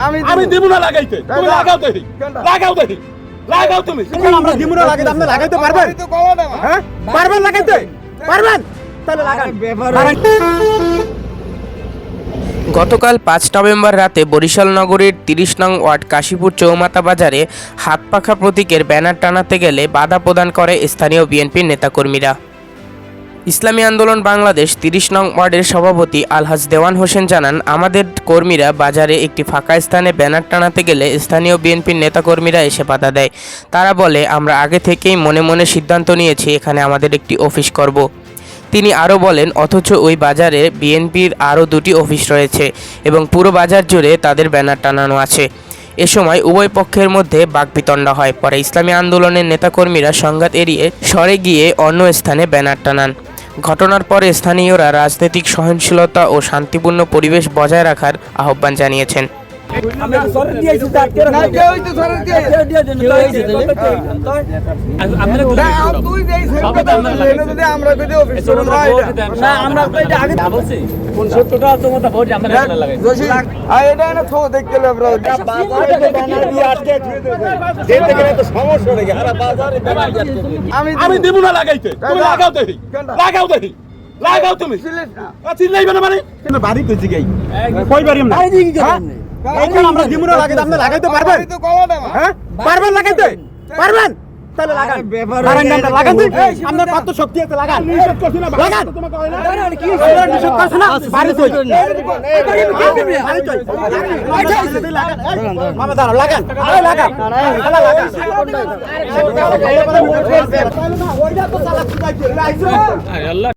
আমি দিব। না লাগাইতে। তুমি লাগাও দেখি লাগাও দেখি লাগাও তুমি। আমরা দিমুনা লাগাইতে আপনি লাগাইতে পারবেন? হ্যাঁ? পারবেন লাগাইতে? পারবেন? তাহলে লাগান। গতকাল পাঁচ নভেম্বর রাতে বরিশাল নগরীর তিরিশ নং ওয়ার্ড কাশীপুর চৌমাতা বাজারে হাত পাখা প্রতীকের ব্যানার টানাতে গেলে বাধা প্রদান করে স্থানীয় বিএনপির নেতাকর্মীরা। ইসলামী আন্দোলন বাংলাদেশ তিরিশ নং ওয়ার্ডের সভাপতি আলহাজ দেওয়ান হোসেন জানান, আমাদের কর্মীরা বাজারে একটি ফাঁকা স্থানে ব্যানার টানাতে গেলে স্থানীয় বিএনপির নেতাকর্মীরা এসে বাধা দেয়। তারা বলে, আমরা আগে থেকেই মনে মনে সিদ্ধান্ত নিয়েছি, এখানে আমাদের একটি অফিস করব। তিনি আরও বলেন, অথচ ওই বাজারে বিএনপির আরও দুটি অফিস রয়েছে এবং পুরো বাজার জুড়ে তাদের ব্যানার টানানো আছে। এ সময় উভয় পক্ষের মধ্যে বাকবিতণ্ডা হয়। পরে ইসলামী আন্দোলনের নেতাকর্মীরা সংঘাত এড়িয়ে সরে গিয়ে অন্য স্থানে ব্যানার টানান। ঘটনার পরে স্থানীয়রা রাজনৈতিক সহনশীলতা ও শান্তিপূর্ণ পরিবেশ বজায় রাখার আহ্বান জানিয়েছেন। আমি আমি দিব না লাগাইতে। তুমি লাগাও দেখি। লাগাও দেখি। লাগাও তুমি। চিল্লাইবে না মানে? বাড়ি কই পারিম না? এইখানে আমরা দিমুনা লাগাইতে আপনি লাগাইতে পারবেন? হ্যাঁ? পারবেন লাগাইতে? পারবেন? তাহলে লাগান। লাগান লাগান আপনার কত শক্তি আছে লাগান। লাগান। নিষেধ করছে না? বাড়ি তুই বাড়ি তুই লাগান। মামা দাঁড়াও লাগান। আরে লাগান। লাগান। চালাক